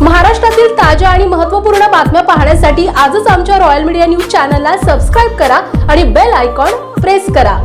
महाराष्ट्रातील ताज्या आणि महत्त्वपूर्ण बातम्या पाहण्यासाठी आजच आमच्या रॉयल मीडिया न्यूज चॅनलला सबस्क्राईब करा आणि बेल आयकॉन प्रेस करा.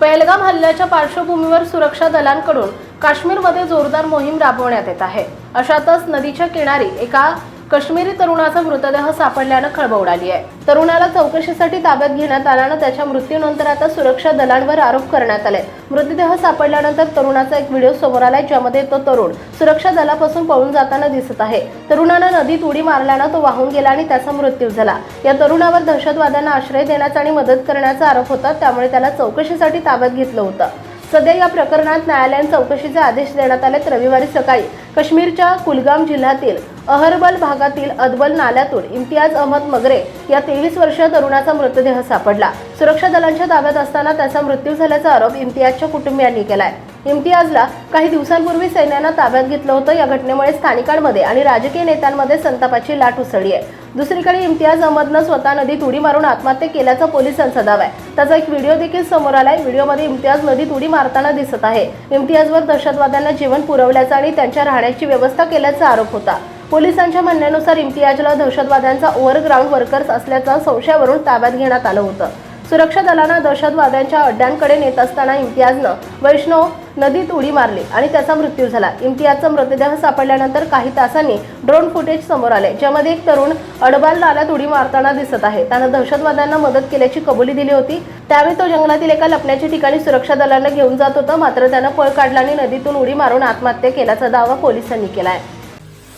पहलगाम हल्ल्याच्या पार्श्वभूमीवर सुरक्षा दलांकडून काश्मीरमध्ये जोरदार मोहीम राबवण्यात येत आहे. अशातच नदीच्या किनारी एका काश्मीरी तरुणाचा मृतदेह सापडल्यानं खळबळ उडाली आहे. तरुणाला चौकशीसाठी ताब्यात घेण्यात आल्यानं त्याच्या मृत्यूनंतर आता सुरक्षा दलांवर आरोप करण्यात आले. मृतदेह सापडल्यानंतर तरुणाचा एक व्हिडिओ समोर आलाय ज्यामध्ये तो तरुण सुरक्षा दलापासून पळून जाताना दिसत आहे. तरुणानं नदीत उडी मारल्यानं तो वाहून गेला आणि त्याचा मृत्यू झाला. या तरुणावर दहशतवाद्यांना आश्रय देण्याचा आणि मदत करण्याचा आरोप होता त्यामुळे त्याला चौकशीसाठी ताब्यात घेतलं होतं. सध्या या प्रकरणात न्यायालयात चौकशीचे आदेश देण्यात आलेत रविवारी सकाळी. काश्मीरच्या कुलगाम जिल्ह्यातील अहरबल भागातील अदबल नाल्यातून इम्तियाज अहमद मगरे या तेवीस वर्षीय तरुणाचा मृतदेह सापडला. सुरक्षा दलांच्या ताब्यात असताना त्याचा मृत्यू झाल्याचा आरोप इम्तियाजच्या कुटुंबियांनी केलाय. इम्तियाजला काही दिवसांपूर्वी सैन्यानं ताब्यात घेतलं होतं. या घटनेमुळे स्थानिकांमध्ये आणि राजकीय नेत्यांमध्ये संतापाची लाट उसळली आहे. दुसरीकडे इम्तियाज अहमदनं स्वतः नदीत उडी मारून आत्महत्या केल्याचा पोलिसांचा दावा आहे. त्याचा एक व्हिडिओ देखील समोर आलाय. व्हिडिओमध्ये इम्तियाज नदीत उडी मारताना दिसत आहे. इम्तियाजवर दहशतवाद्यांना जीवन पुरवल्याचा आणि त्यांच्या राहण्याची व्यवस्था केल्याचा आरोप होता. पोलिसांच्या म्हणण्यानुसार इम्तियाजला दहशतवाद्यांचा ओव्हरग्राऊंड वर्कर्स असल्याचा संशयावरून ताब्यात घेण्यात आलं होतं. सुरक्षा दलानं दहशतवाद्यांच्या अड्ड्यांकडे नेत असताना इम्तियाजनं वैष्णव नदीत उडी मारली आणि त्याचा मृत्यू झाला. इम्तियाजचा मृतदेह सापडल्यानंतर काही तासांनी ड्रोन फुटेज समोर आले ज्यामध्ये एक तरुण अडबाल नाल्यात उडी मारताना दिसत आहे. त्यानं दहशतवाद्यांना मदत केल्याची कबुली दिली होती. त्यावेळी तो जंगलातील एका लपण्याच्या ठिकाणी सुरक्षा दलांना घेऊन जात होता मात्र त्यानं पळ काढला आणि नदीतून उडी मारून आत्महत्या केल्याचा दावा पोलिसांनी केला आहे